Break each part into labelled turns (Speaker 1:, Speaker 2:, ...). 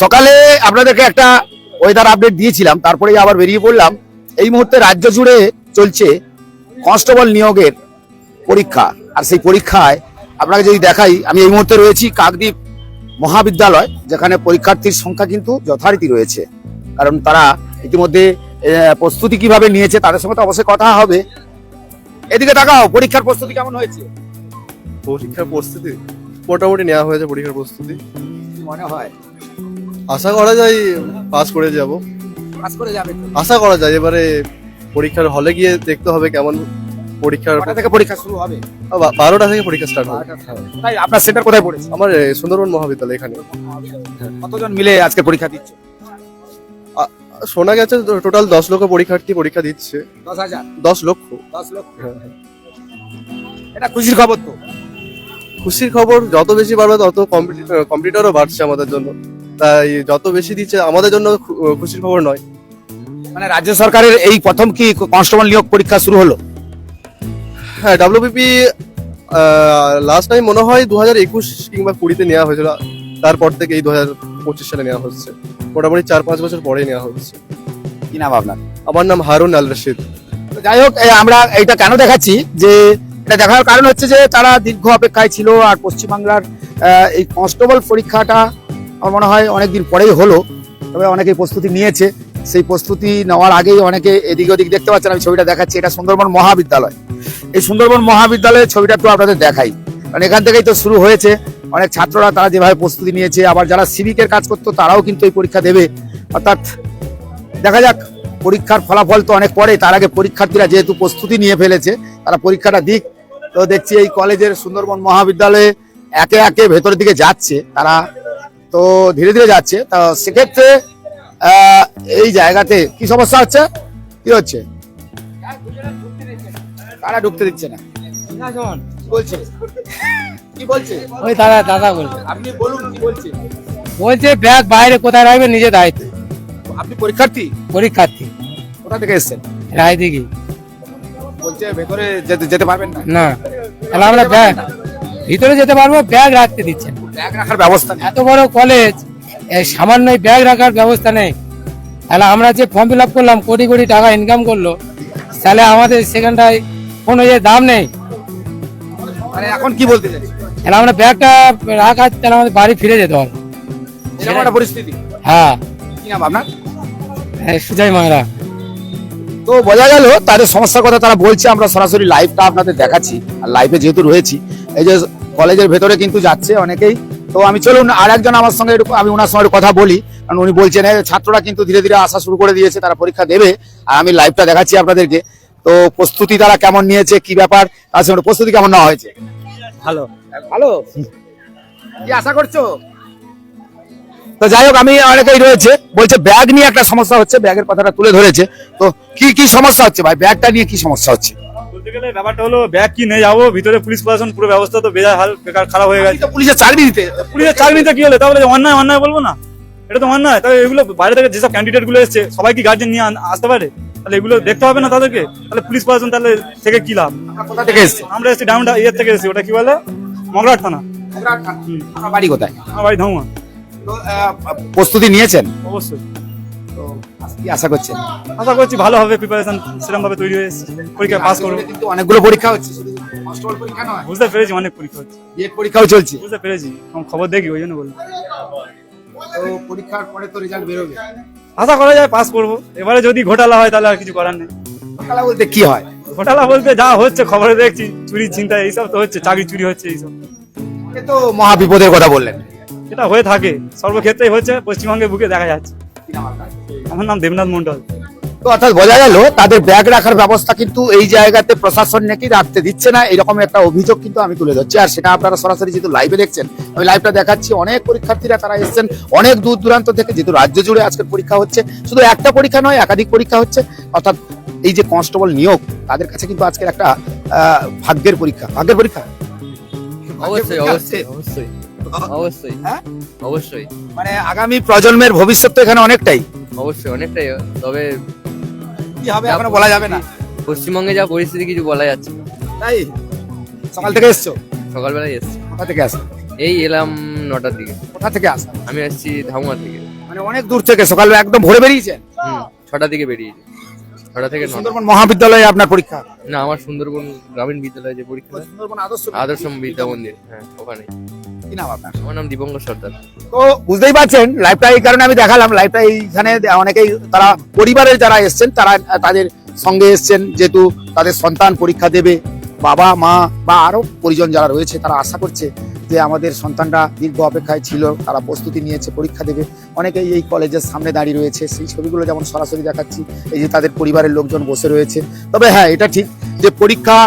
Speaker 1: সকালে আপনাদেরকে একটা ওয়েদার আপডেট দিয়েছিলাম, তারপরেই আবার বেরিয়ে পড়লাম। এই মুহূর্তে রাজ্য জুড়ে চলছে কনস্টেবল নিয়োগের পরীক্ষা। আর সেই পরীক্ষায় আপনাকে যদি দেখাই, আমি এই মুহূর্তে রয়েছি কাকদ্বীপ মহাবিদ্যালয়, যেখানে পরীক্ষার্থীর সংখ্যা কিন্তু যথারীতি রয়েছে। কারণ তারা ইতিমধ্যে প্রস্তুতি কীভাবে নিয়েছে তাদের সঙ্গে তো অবশ্যই কথা হবে। এদিকে তাকাও, পরীক্ষার প্রস্তুতি কেমন হয়েছে?
Speaker 2: পরীক্ষার প্রস্তুতি মোটামুটি নেওয়া হয়েছে, পরীক্ষার প্রস্তুতি।
Speaker 1: মনে হয়।
Speaker 2: আশা করা যায় পাস করে যাব।
Speaker 1: পাস করে যাবে
Speaker 2: আশা করা যায় এবারে পরীক্ষার হলে গিয়ে দেখতে হবে কেমন পরীক্ষার
Speaker 1: কটা থেকে পরীক্ষা শুরু হবে?
Speaker 2: বারোটা থেকে পরীক্ষা স্টার্ট হবে।
Speaker 1: তাই আপনার সেন্টার কোথায় পড়েছে?
Speaker 2: আমার সুন্দরবন মহাবিদ্যালয় এখানে।
Speaker 1: কতজন মিলে আজকে পরীক্ষা দিচ্ছে?
Speaker 2: শোনা গেছে টোটাল দশ লক্ষ পরীক্ষার্থী পরীক্ষা দিচ্ছে।
Speaker 1: দশ হাজার?
Speaker 2: দশ লক্ষ।
Speaker 1: দশ লক্ষ। এটা খুশির খবর তো।
Speaker 2: খুশির খবর যত বেশি বাড়বে তত কম্পিউটারও বাড়ছে আমাদের জন্য। তাই যত বেশি দিচ্ছে আমাদের জন্য খুশির খবর নয়।
Speaker 1: মানে রাজ্য সরকারের এই প্রথম কি কনস্টেবল নিয়োগ পরীক্ষা শুরু হলো?
Speaker 2: হ্যাঁ ডাব্লিউবিপি লাস্ট টাইম মনে হয় দু হাজার একুশ কিংবা কুড়িতে নেওয়া হয়েছিল। তারপর থেকে এই দু হাজার পঁচিশ সালে নেওয়া হচ্ছে। মোটামুটি চার পাঁচ বছর পরে নেওয়া হচ্ছে।
Speaker 1: কি নাম আপনার?
Speaker 2: আমার নাম হারুন আল রশিদ
Speaker 1: যাই হোক আমরা এটা কেন দেখাচ্ছি যে এটা দেখার কারণ হচ্ছে যে তারা দীর্ঘ অপেক্ষায় ছিল আর পশ্চিমবাংলার এই কনস্টেবল পরীক্ষাটা আমার মনে হয় অনেকদিন পরেই হলো, তবে অনেকে প্রস্তুতি নিয়েছে। সেই প্রস্তুতি নেওয়ার আগেই অনেকে এদিক ওদিক দেখতে পাচ্ছেন, আমি ছবিটা দেখাচ্ছি। এটা সুন্দরবন মহাবিদ্যালয়। এই সুন্দরবন মহাবিদ্যালয়ের ছবিটা একটু আপনাদের দেখাই। কারণ এখান থেকেই তো শুরু হয়েছে। অনেক ছাত্ররা তারা যেভাবে প্রস্তুতি নিয়েছে, আবার যারা সিভিকের কাজ করতো তারাও কিন্তু এই পরীক্ষা দেবে। অর্থাৎ দেখা যাক, পরীক্ষার ফলাফল তো অনেক পরে তার আগে পরীক্ষার্থীরা যেহেতু প্রস্তুতি নিয়ে ফেলেছে, তারা পরীক্ষাটা দিক। তো দেখছি এই কলেজের সুন্দরবন মহাবিদ্যালয়ে একে একে ভেতরের দিকে যাচ্ছে তারা। তো ধীরে ধীরে যাচ্ছে। তো সেক্ষেত্রে এই জায়গাতে কি সমস্যা হচ্ছে? কি হচ্ছে? কারা ঢুকতে দিচ্ছে না? বলছে? কি বলছে?
Speaker 3: ওই দাদা দাদা বলছে।
Speaker 1: আপনি বলুন কি বলছে?
Speaker 3: বলছে ব্যাগ বাইরে কোথায় রাখবে? নিজে দায়িত্ব।
Speaker 1: আপনি পরীক্ষার্থী?
Speaker 3: পরীক্ষার্থী।
Speaker 1: কোথা থেকে এসেছেন?
Speaker 3: রায়দিঘি।
Speaker 1: বলছে ভেতরে যেতে যেতে পারবেন না।
Speaker 3: না তাহলে আমরা ব্যাগ ভিতরে যেতে পারব ব্যাগ রাখতে দিচ্ছেন।
Speaker 1: ব্যাগ রাখার ব্যবস্থা নেই।
Speaker 3: এত বড় কলেজ এই সামান্য ব্যাগ রাখার ব্যবস্থা নেই। তাহলে আমরা যে ফর্ম ফিল আপ করলাম কোটি কোটি টাকা ইনকাম করল তাহলে আমাদের সেখানটায় কোনো ইয়ে দাম নেই।
Speaker 1: মানে এখন কি বলতে চাই
Speaker 3: তাহলে আমরা ব্যাগটা রাখা তাহলে আমাদের বাড়ি ফিরে যেতে হবে।
Speaker 1: এরকম একটা পরিস্থিতি।
Speaker 3: হ্যাঁ।
Speaker 1: কি নাম আপনার?
Speaker 3: এই সুজয় ময়রা
Speaker 1: তো বোঝা গেল তাদের সমস্যার কথা তারা বলছে আমরা সরাসরি লাইভটা আপনাদের দেখাচ্ছি আর লাইভে যেহেতু রয়েছি এই যে কলেজের ভেতরে কিন্তু যাচ্ছে অনেকেই। তো আমি চলুন আর একজন আমার সঙ্গে আমি ওনার সঙ্গে কথা বলি কারণ উনি বলছেন ছাত্ররা কিন্তু ধীরে ধীরে আসা শুরু করে দিয়েছে তারা পরীক্ষা দেবে। আর আমি লাইভটা দেখাচ্ছি আপনাদেরকে। তো প্রস্তুতি তারা কেমন নিয়েছে কি ব্যাপার? তার সঙ্গে প্রস্তুতি কেমন নেওয়া হয়েছে?
Speaker 3: ভালো।
Speaker 1: ভালো? কি আশা করছ? তো যাই হোক আমি অনেকেই রয়েছে বলছে ব্যাগ নিয়ে একটা সমস্যা হচ্ছে ব্যাগের কথাটা তুলে ধরেছে। তো কি কি সমস্যা হচ্ছে ভাই? ব্যাগটা নিয়ে কি সমস্যা হচ্ছে?
Speaker 4: বলতে গেলে ব্যাপারটা হলো ব্যাগ কি নিয়ে যাব ভিতরে পুলিশ প্রশাসন পুরো ব্যবস্থা তো বেজার হাল বেকার খারাপ হয়ে গেছে।
Speaker 1: পুলিশের চাকরি দিতে
Speaker 4: পুলিশের চাকরিতে কি হলো? তাহলে অন্যায় অন্যায় বলব না? এটা তো অন্যায়। তাহলে এগুলো বাইরে থেকে যেসব ক্যান্ডিডেটগুলো এসছে সবাই কি গার্জেন নিয়ে আসতে পারে? তাহলে এগুলো দেখতে হবে না তাদেরকে? তাহলে পুলিশ প্রশাসন তাহলে থেকে কি লাভ?
Speaker 1: কোথা থেকে এসেছে?
Speaker 4: আমরা এসেছি ডায়মন্ড ইয়ের থেকে এসেছি ওটা কি বলে? মগরাট থানা।
Speaker 1: বাড়ি কোথায়?
Speaker 4: আমার বাড়ি
Speaker 1: প্রস্তুতি নিয়েছেন?
Speaker 4: অবশ্যই।
Speaker 1: তো কি আশা করছেন?
Speaker 4: আশা করছি ভালো হবে প্রিপারেশন সেরকম ভাবে তৈরি হয়ে এসেছি পরীক্ষা পাস করব।
Speaker 1: কিন্তু অনেকগুলো পরীক্ষা হচ্ছে
Speaker 4: বুঝতে পেরেছি অনেক পরীক্ষা হচ্ছে।
Speaker 1: বিএড পরীক্ষাও চলছে।
Speaker 4: বুঝতে পেরেছি খবর দেখি ওই জন্য বলি
Speaker 1: তো পরীক্ষার পরে তো রেজাল্ট বেরোবে।
Speaker 4: আশা করা যায় পাস করব। এবারে যদি ঘোটালা হয় তাহলে আর কিছু করার নেই।
Speaker 1: খেলা বলতে কি হয়?
Speaker 4: ঘোটালা বলতে যা হচ্ছে খবরে দেখছি চুরি চিন্তা এইসব তো হচ্ছে চাকরি চুরি হচ্ছে এইসব।
Speaker 1: এ তো মহা বিপদের কথা বললেন।
Speaker 4: এটা হয়ে থাকে। সর্বক্ষেত্রেই হচ্ছে পশ্চিমবঙ্গের বুকে দেখা যাচ্ছে? আমার নাম দেবনাথ মন্ডল
Speaker 1: তো অর্থাৎ বোঝা গেল তাদের ব্যাগ রাখার ব্যবস্থা কিন্তু এই জায়গাতে প্রশাসন নাকি রাখতে দিচ্ছে না এরকম একটা অভিযোগ কিন্তু আমি তুলে ধরছি। আর সেটা আপনারা সরাসরি যেহেতু লাইভে দেখছেন আমি লাইভটা দেখাচ্ছি। অনেক পরীক্ষার্থীরা তারা এসেছেন অনেক দূর দূরান্ত থেকে যেহেতু রাজ্য জুড়ে আজকের পরীক্ষা হচ্ছে শুধু একটা পরীক্ষা নয় একাধিক পরীক্ষা হচ্ছে। অর্থাৎ এই যে কনস্টেবল নিয়োগ তাদের কাছে কিন্তু আজকের একটা আহ, ভাগ্যের পরীক্ষা। ভাগ্যের পরীক্ষা?
Speaker 5: অবশ্যই অবশ্যই অবশ্যই। অবশ্যই
Speaker 1: হ্যাঁ?
Speaker 5: অবশ্যই।
Speaker 1: মানে আগামী প্রজন্মের ভবিষ্যৎ তো এখানে অনেকটাই।
Speaker 5: অবশ্যই অনেকটাই। তবে
Speaker 1: কি হবে এখনও বলা যাবে না।
Speaker 5: পশ্চিমবঙ্গে যা পরিস্থিতি কিছু বলা যাচ্ছে না।
Speaker 1: তাই? সকাল থেকে এসছো?
Speaker 5: সকালবেলায় এসছি।
Speaker 1: কোথা থেকে আসো
Speaker 5: এই এলাম নটার দিকে।
Speaker 1: কোথা থেকে আসা
Speaker 5: আমি আসছি ধামুয়া থেকে
Speaker 1: মানে অনেক দূর থেকে সকালবেলা একদম ভোরে বেরিয়েছে?
Speaker 5: হুম ছটা থেকে বেরিয়েছি। ছটা থেকে নটা।
Speaker 1: সুন্দরবন মহাবিদ্যালয়ে আপনার পরীক্ষা?
Speaker 5: না আমার সুন্দরবন গ্রামীণ বিদ্যালয়ে যে পরীক্ষা হয়,
Speaker 1: সুন্দরবন আদর্শ
Speaker 5: আদর্শ বিদ্যা মন্দির হ্যাঁ ওখানে।
Speaker 1: কি নাম আপনার?
Speaker 5: আমার নাম দীপঙ্কর সর্দার।
Speaker 1: তো বুঝতেই পারছেন লাইভটা এই কারণে আমি দেখালাম লাইভটা এইখানে অনেকেই তারা পরিবারের যারা এসছেন তারা তাদের সঙ্গে এসছেন যেহেতু তাদের সন্তান পরীক্ষা দেবে বাবা মা বা আরও পরিজন যারা রয়েছে তারা আশা করছে যে আমাদের সন্তানরা দীর্ঘ অপেক্ষায় ছিল তারা প্রস্তুতি নিয়েছে পরীক্ষা দেবে। অনেকেই এই কলেজের সামনে দাঁড়িয়ে রয়েছে সেই ছবিগুলো যেমন সরাসরি দেখাচ্ছি এই যে তাদের পরিবারের লোকজন বসে রয়েছে। তবে হ্যাঁ এটা ঠিক যে পরীক্ষা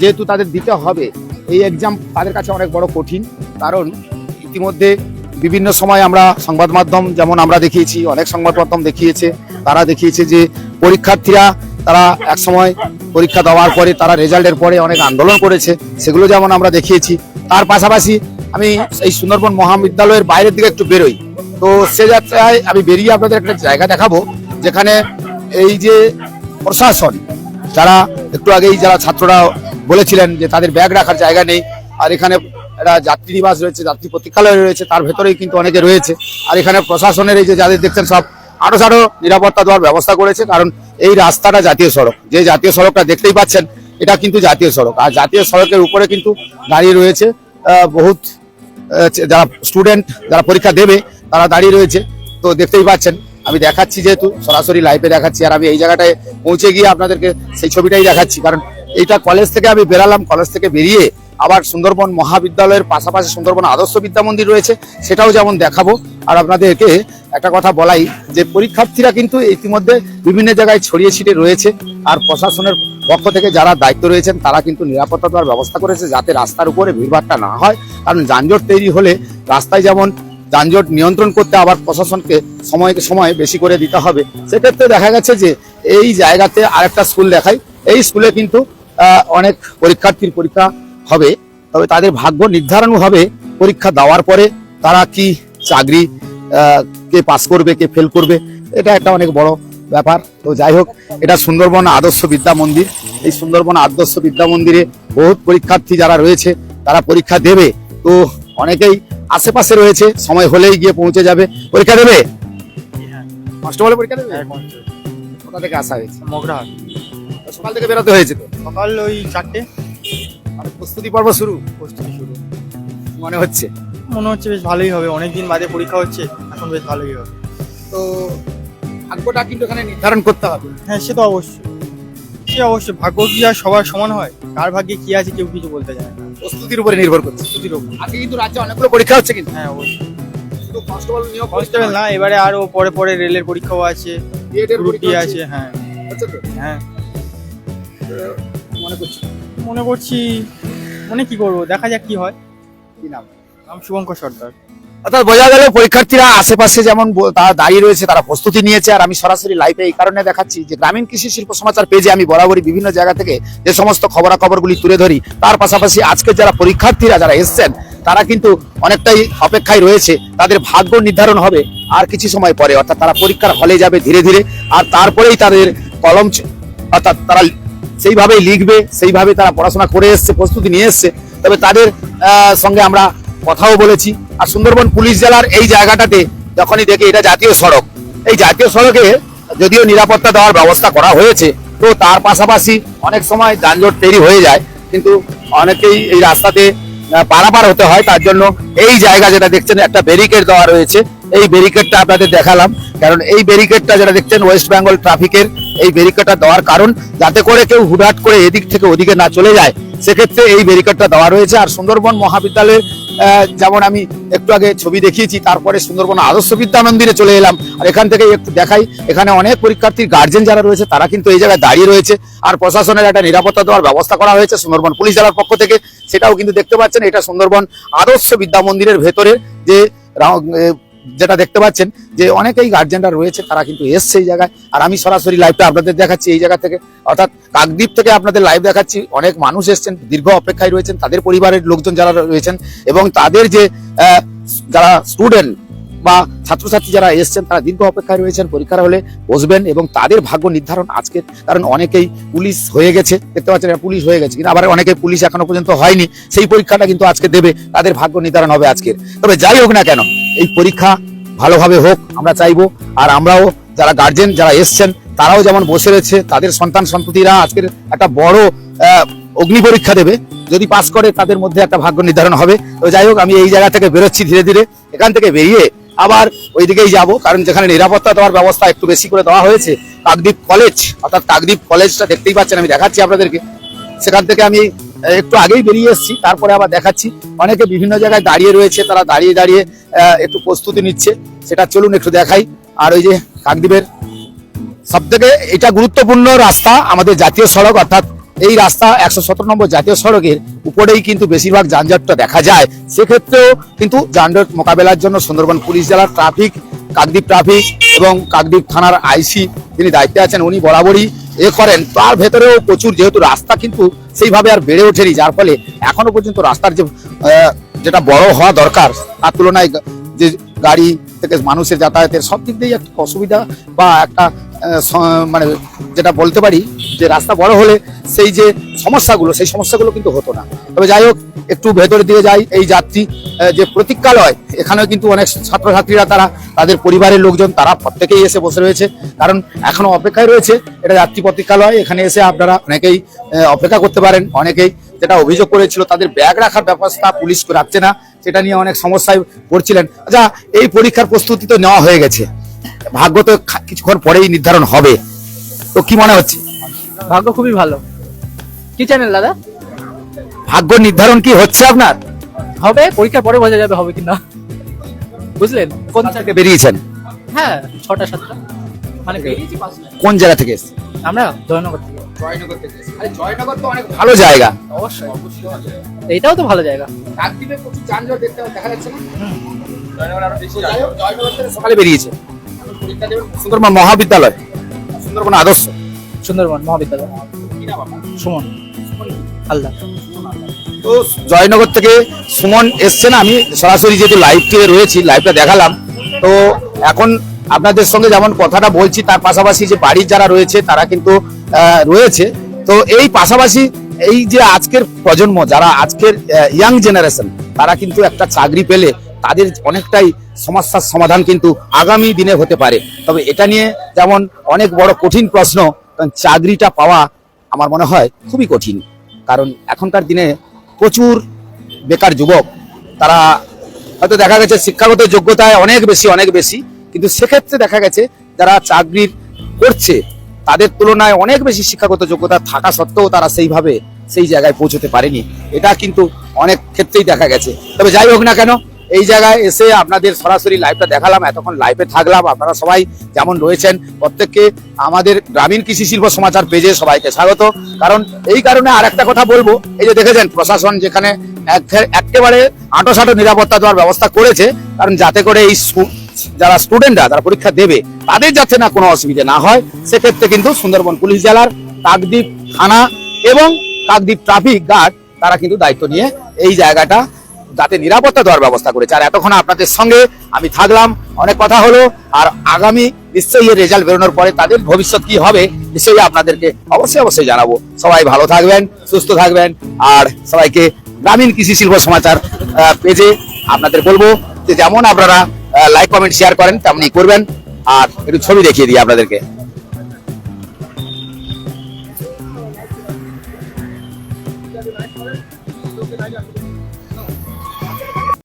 Speaker 1: যেহেতু তাদের দিতে হবে এই এক্সাম তাদের কাছে অনেক বড় কঠিন। কারণ ইতিমধ্যে বিভিন্ন সময় আমরা সংবাদ মাধ্যম, যেমন আমরা দেখিয়েছি, অনেক সংবাদ মাধ্যম দেখিয়েছে। তারা দেখিয়েছে যে পরীক্ষার্থীরা, তারা এক সময় পরীক্ষা দেওয়ার পরে, তারা রেজাল্টের পরে অনেক আন্দোলন করেছে। সেগুলো যেমন আমরা দেখিয়েছি। তার পাশাপাশি আমি এই সুন্দরবন মহাবিদ্যালয়ের বাইরের দিকে একটু বেরোই। তো সে যাত্রায় আমি বেরিয়ে আপনাদের একটা জায়গা দেখাবো, যেখানে এই যে প্রশাসন, যারা একটু আগেই যারা ছাত্ররা বলেছিলেন যে তাদের ব্যাগ রাখার জায়গা নেই, আর এখানে একটা যাত্রী নিবাস রয়েছে, যাত্রী প্রতীক্ষালয় রয়েছে, তার ভেতরেই কিন্তু অনেকে রয়েছে। আর এখানে প্রশাসনের এই যে যাদের দেখছেন সব আরও সারো নিরাপত্তা দেওয়ার ব্যবস্থা করেছে, কারণ এই রাস্তাটা জাতীয় সড়ক। যে জাতীয় সড়কটা দেখতেই পাচ্ছেন, এটা কিন্তু জাতীয় সড়ক। আর জাতীয় সড়কের উপরে কিন্তু দাঁড়িয়ে রয়েছে বহুত যারা স্টুডেন্ট যারা পরীক্ষা দেবে, তারা দাঁড়িয়ে রয়েছে। তো দেখতেই পাচ্ছেন, আমি দেখাচ্ছি যেহেতু, সরাসরি লাইভে দেখাচ্ছি, আর আমি এই জায়গাটায় পৌঁছে গিয়ে আপনাদেরকে সেই ছবিটাই দেখাচ্ছি। কারণ এইটা কলেজ থেকে আমি বেরালাম কলেজ থেকে বেরিয়ে আবার সুন্দরবন মহাবিদ্যালয়ের পাশাপাশি সুন্দরবন আদর্শ বিদ্যা মন্দির রয়েছে, সেটাও যেমন দেখাবো। আর আপনাদেরকে একটা কথা বলাই, যে পরীক্ষার্থীরা কিন্তু ইতিমধ্যে বিভিন্ন জায়গায় ছড়িয়ে ছিটিয়ে রয়েছে, আর প্রশাসনের পক্ষ থেকে যারা দায়িত্ব রয়েছেন, তারা কিন্তু নিরাপত্তা দেওয়ার ব্যবস্থা করেছে যাতে রাস্তার উপরে ভিড়ভাড়টা না হয়। কারণ যানজট তৈরি হলে রাস্তায় যেমন যানজট নিয়ন্ত্রণ করতে আবার প্রশাসনকে সময়কে সময় বেশি করে দিতে হবে। সেক্ষেত্রে দেখা গেছে যে এই জায়গাতে আরেকটা স্কুল দেখাই। এই স্কুলে কিন্তু অনেক পরীক্ষার্থীর পরীক্ষা হবে তবে তাদের ভাগ্য নির্ধারণ হবে পরীক্ষা দেওয়ার পরে তারা কি চাকরি কে পাস করবে কে ফেল করবে এটা একটা অনেক বড় ব্যাপার। তো যাই হোক এটা সুন্দরবন আদর্শ বিদ্যা মন্দির। এই সুন্দরবন আদর্শ বিদ্যা মন্দিরে বহুত পরীক্ষার্থী যারা রয়েছে তারা পরীক্ষা দেবে। তো অনেকেই আশেপাশে রয়েছে সময় হলেই গিয়ে পৌঁছে যাবে। পরীক্ষা দেবে? কনস্টেবলের পরীক্ষা দেবে। কোথা থেকে আসা হয়েছে?
Speaker 6: মগরাহাট।
Speaker 1: সকাল থেকে বেরোতে হয়েছে তো?
Speaker 6: সকাল ওই চারটে।
Speaker 1: আর প্রস্তুতি পর্ব শুরু।
Speaker 6: প্রস্তুতি শুরু।
Speaker 1: মনে হচ্ছে?
Speaker 6: মনে হচ্ছে বেশ ভালোই হবে। অনেকদিন বাদে পরীক্ষা হচ্ছে এখন বেশ ভালোই হবে।
Speaker 1: তো ভাগ্যটা কিন্তু এখানে নির্ধারণ করতে হবে।
Speaker 6: হ্যাঁ সে তো অবশ্যই। সে অবশ্যই। ভাগ্য কি আর সবার সমান হয়? কার ভাগ্যে কি আছে কেউ কিছু বলতে জানে না।
Speaker 1: প্রস্তুতির উপরে নির্ভর করছে।
Speaker 6: প্রস্তুতির ওপর
Speaker 1: আজকে কিন্তু রাজ্যে অনেকগুলো পরীক্ষা হচ্ছে কিন্তু।
Speaker 6: হ্যাঁ অবশ্যই।
Speaker 1: শুধু কনস্টেবল নিয়োগ
Speaker 6: কনস্টেবল না এবারে আরও পরে পরে রেলের পরীক্ষাও আছে
Speaker 1: বিএডের পরীক্ষা
Speaker 6: আছে হ্যাঁ। হ্যাঁ।
Speaker 1: মনে করছি।
Speaker 6: মনে করছি মনে কি করব? দেখা যাক কি হয়।
Speaker 1: কি নাম?
Speaker 6: নাম শুভঙ্কর সর্দার।
Speaker 1: অর্থাৎ বোঝা গেল পরীক্ষার্থীরা আশেপাশে যেমন তারা দাঁড়িয়ে রয়েছে তারা প্রস্তুতি নিয়েছে আর আমি সরাসরি লাইভে এই কারণে দেখাচ্ছি যে গ্রামীণ কৃষি শিল্প সমাচার পেজে আমি বরাবরই বিভিন্ন জায়গা থেকে যে সমস্ত খবরাখবরগুলি তুলে ধরি তার পাশাপাশি আজকে যারা পরীক্ষার্থীরা যারা এসছেন তারা কিন্তু অনেকটাই অপেক্ষায় রয়েছে তাদের ভাগ্য নির্ধারণ হবে আর কিছু সময় পরে। অর্থাৎ তারা পরীক্ষার হলে যাবে ধীরে ধীরে আর তারপরেই তাদের কলম অর্থাৎ তারা সেইভাবেই লিখবে, সেইভাবে তারা পড়াশোনা করে এসছে, প্রস্তুতি নিয়ে এসছে। তবে তাদের সঙ্গে আমরা কথাও বলেছি। আর সুন্দরবন পুলিশ জেলার এই জায়গাটাতে যখনই দেখি এটা জাতীয় সড়ক, এই জাতীয় সড়কে যদিও নিরাপত্তা দেওয়ার ব্যবস্থা করা হয়েছে, তো তার পাশাপাশি অনেক সময় যানজট তৈরি হয়ে যায়, কিন্তু অনেকেই এই রাস্তাতে পারাপার হতে হয়। তার জন্য এই জায়গা যেটা দেখছেন, একটা ব্যারিকেড দেওয়া রয়েছে। এই ব্যারিকেডটা আপনাদের দেখালাম। কারণ এই ব্যারিকেডটা যেটা দেখছেন ওয়েস্ট বেঙ্গল ট্রাফিকের এই ব্যারিকেডটা দেওয়ার কারণ, যাতে করে কেউ হুটহাট করে এদিক থেকে ওদিকে না চলে যায়, সেক্ষেত্রে এই ব্যারিকেডটা দেওয়া রয়েছে। আর সুন্দরবন মহাবিদ্যালয়ের যেমন আমি একটু আগে ছবি দেখিয়েছি, তারপরে সুন্দরবন আদর্শ বিদ্যা মন্দিরে চলে এলাম। আর এখান থেকে একটু দেখাই, এখানে অনেক পরীক্ষার্থীর গার্জেন যারা রয়েছে, তারা কিন্তু এই জায়গায় দাঁড়িয়ে রয়েছে। আর প্রশাসনের একটা নিরাপত্তা দেওয়ার ব্যবস্থা করা হয়েছে সুন্দরবন পুলিশ জেলার পক্ষ থেকে। সেটাও কিন্তু দেখতে পাচ্ছেন, এটা সুন্দরবন আদর্শ বিদ্যা মন্দিরের ভেতরে যে যেটা দেখতে পাচ্ছেন যে অনেকেই গার্জেনরা রয়েছে, তারা কিন্তু এসছে এই জায়গায়। আর আমি সরাসরি লাইভটা আপনাদের দেখাচ্ছি এই জায়গা থেকে। অর্থাৎ কাকদ্বীপ থেকে আপনাদের লাইভ দেখাচ্ছি। অনেক মানুষ এসছেন, দীর্ঘ অপেক্ষায় রয়েছেন। তাদের পরিবারের লোকজন যারা রয়েছেন এবং তাদের যে যারা স্টুডেন্ট বা ছাত্রছাত্রী যারা এসছেন, তারা দীর্ঘ অপেক্ষায় রয়েছেন। পরীক্ষার হলে বসবেন এবং তাদের ভাগ্য নির্ধারণ আজকে কারণ অনেকেই পুলিশ হয়ে গেছে। দেখতে পাচ্ছেন পুলিশ হয়ে গেছে কিন্তু আবার অনেকে পুলিশ এখনও পর্যন্ত হয়নি। সেই পরীক্ষাটা কিন্তু আজকে দেবে। তাদের ভাগ্য নির্ধারণ হবে আজকের। তবে যাই হোক না কেন এই পরীক্ষা ভালোভাবে হোক, আমরা চাইব। আর আমরাও যারা গার্জেন যারা এসছেন, তারাও যেমন বসে রয়েছে, তাদের সন্তান সন্ততিরা আজকের একটা বড় অগ্নি পরীক্ষা দেবে। যদি পাস করে, তাদের মধ্যে একটা ভাগ্য নির্ধারণ হবে। তো যাই হোক, আমি এই জায়গা থেকে বেরোচ্ছি ধীরে ধীরে। এখান থেকে বেরিয়ে আবার ওইদিকেই যাব, কারণ যেখানে নিরাপত্তা দেওয়ার ব্যবস্থা একটু বেশি করে দেওয়া হয়েছে কাকদ্বীপ কলেজ অর্থাৎ কাকদ্বীপ কলেজটা দেখতেই পাচ্ছেন, আমি দেখাচ্ছি আপনাদেরকে। সেখান থেকে আমি একটু আগেই বেরিয়ে এসেছি, তারপরে আবার দেখাচ্ছি। অনেকে বিভিন্ন জায়গায় দাঁড়িয়ে রয়েছে, তারা দাঁড়িয়ে দাঁড়িয়ে একটু প্রস্তুতি নিচ্ছে। সেটা চলুন একটু দেখাই। আর ওই যে কাকদ্বীপের সব থেকে এটা গুরুত্বপূর্ণ রাস্তা আমাদের জাতীয় সড়ক, অর্থাৎ এই রাস্তা একশো সতেরো নম্বর জাতীয় সড়কের উপরেই কিন্তু বেশিরভাগ যানজটটা দেখা যায়। সেক্ষেত্রেও কিন্তু যানজট মোকাবেলার জন্য সুন্দরবন পুলিশ জেলার ট্রাফিক কাকদ্বীপ ট্রাফিক এবং কাকদ্বীপ থানার আইসি যিনি দায়িত্বে আছেন, উনি বরাবরই এ করেন। তার ভেতরেও প্রচুর যেহেতু রাস্তা কিন্তু সেইভাবে আর বেড়ে ওঠেনি, যার ফলে এখনও পর্যন্ত রাস্তার যে যেটা বড় হওয়া দরকার, তার তুলনায় যে গাড়ি থেকে মানুষের যাতায়াতের সব দিক দিয়েই একটা অসুবিধা বা একটা মানে যেটা বলতে পারি যে রাস্তা বড় হলে সেই যে সমস্যাগুলো, সেই সমস্যাগুলো কিন্তু হতো না। তবে যাই হোক, একটু ভেতরের দিকে যাই, এই যাত্রী যে প্রতীক্ষালয়, এখানেও কিন্তু অনেক ছাত্রছাত্রীরা তারা, তাদের পরিবারের লোকজন, তারা প্রত্যেকেই এসে বসে রয়েছে। কারণ এখনও অপেক্ষায় রয়েছে, এটা যাত্রী প্রতীক্ষালয়, এখানে এসে আপনারা অনেকেই অপেক্ষা করতে পারেন। অনেকেই যেটা অভিযোগ করেছিল, তাদের ব্যাগ রাখার ব্যবস্থা পুলিশ রাখছে না, সেটা নিয়ে অনেক সমস্যায় পড়ছিলেন। আচ্ছা এই পরীক্ষার প্রস্তুতি তো নেওয়া হয়ে গেছে। ভাগ্য তো কিছুক্ষণ পরেই নির্ধারণ হবে। তো কি মনে হচ্ছে?
Speaker 7: ভাগ্য খুবই ভালো। কি চ্যানেল দাদা?
Speaker 1: ভাগ্য নির্ধারণ কি হচ্ছে আপনার?
Speaker 7: হবে পরীক্ষার পরে বোঝা যাবে হবে কিনা। বুঝলেন? কোন
Speaker 1: থেকে বেরিয়েছেন?
Speaker 7: হ্যাঁ ছটা সাতটা। মানে
Speaker 1: কোন জায়গা থেকে
Speaker 7: আমরা জয়নগর থেকে।
Speaker 1: জয়নগর থেকে আরে জয়নগর তো অনেক ভালো জায়গা।
Speaker 7: অবশ্যই এইটাও তো ভালো জায়গা।
Speaker 1: কাকদ্বীপে প্রচুর যানজট দেখতে দেখা যাচ্ছে না? জয়নগর আরও বেশি জয়নগর থেকে সকালে বেরিয়েছে। পরীক্ষা দেবেন সুন্দরবন মহাবিদ্যালয় সুন্দরবন আদর্শ।
Speaker 7: সুন্দরবন মহাবিদ্যালয়। সুমন। হালদার
Speaker 1: তো জয়নগর থেকে সুমন এসছেন আমি সরাসরি যেহেতু লাইভে রয়েছি লাইভটা দেখালাম। তো এখন আপনাদের সঙ্গে যেমন কথাটা বলছি তার পাশাপাশি যে বাড়ির যারা রয়েছে তারা কিন্তু রয়েছে। তো এই পাশাপাশি এই যে আজকের প্রজন্ম যারা আজকের ইয়াং জেনারেশন তারা কিন্তু একটা চাকরি পেলে তাদের অনেকটাই সমস্যার সমাধান কিন্তু আগামী দিনে হতে পারে। তবে এটা নিয়ে যেমন অনেক বড় কঠিন প্রশ্ন কারণ চাকরিটা পাওয়া আমার মনে হয় খুবই কঠিন। কারণ এখনকার দিনে প্রচুর বেকার যুবক, তারা হয়তো দেখা গেছে শিক্ষাগত যোগ্যতায় অনেক বেশি অনেক বেশি, কিন্তু সেক্ষেত্রে দেখা গেছে যারা চাকরির করছে, তাদের তুলনায় অনেক বেশি শিক্ষাগত যোগ্যতা থাকা সত্ত্বেও তারা সেইভাবে সেই জায়গায় পৌঁছতে পারেনি। এটা কিন্তু অনেক ক্ষেত্রেই দেখা গেছে। তবে যাই হোক না কেন এই জায়গায় এসে আপনাদের সরাসরি লাইভটা দেখালাম, এতক্ষণ লাইভে থাকলাম। আপনারা সবাই যেমন রয়েছেন, প্রত্যেককে আমাদের গ্রামীণ কৃষি শিল্প সমাচার পেজে সবাইকে স্বাগত। কারণ এই কারণে আর একটা কথা বলব, এই যে দেখেছেন, প্রশাসন যেখানে এক- একেবারে আঁটোসাঁটো নিরাপত্তা দেওয়ার ব্যবস্থা করেছে, কারণ যাতে করে এই যারা স্টুডেন্টরা যারা পরীক্ষা দেবে, তাদের যাতে না কোনো অসুবিধা না হয়। সেক্ষেত্রে কিন্তু সুন্দরবন পুলিশ জেলার কাকদ্বীপ থানা এবং কাকদ্বীপ ট্রাফিক গার্ড তারা কিন্তু দায়িত্ব নিয়ে এই জায়গাটা যাতে নিরাপত্তা দেওয়ার ব্যবস্থা করেছে। আর এতক্ষণ আপনাদের সঙ্গে আমি থাকলাম। অনেক কথা হলো, আর আগামী নিশ্চয়ই রেজাল্ট বেরোনোর পরে তাদের ভবিষ্যৎ কি হবে, নিশ্চয়ই আপনাদেরকে অবশ্যই অবশ্যই জানাব। সবাই ভালো থাকবেন, সুস্থ থাকবেন, আর সবাইকে গ্রামীণ কৃষি শিল্প সমাচার পেজে আপনাদের বলব যে যেমন আপনারা লাইক কমেন্ট শেয়ার করেন তেমনি করবেন। আর একটু ছবি দেখিয়ে দিই আপনাদেরকে।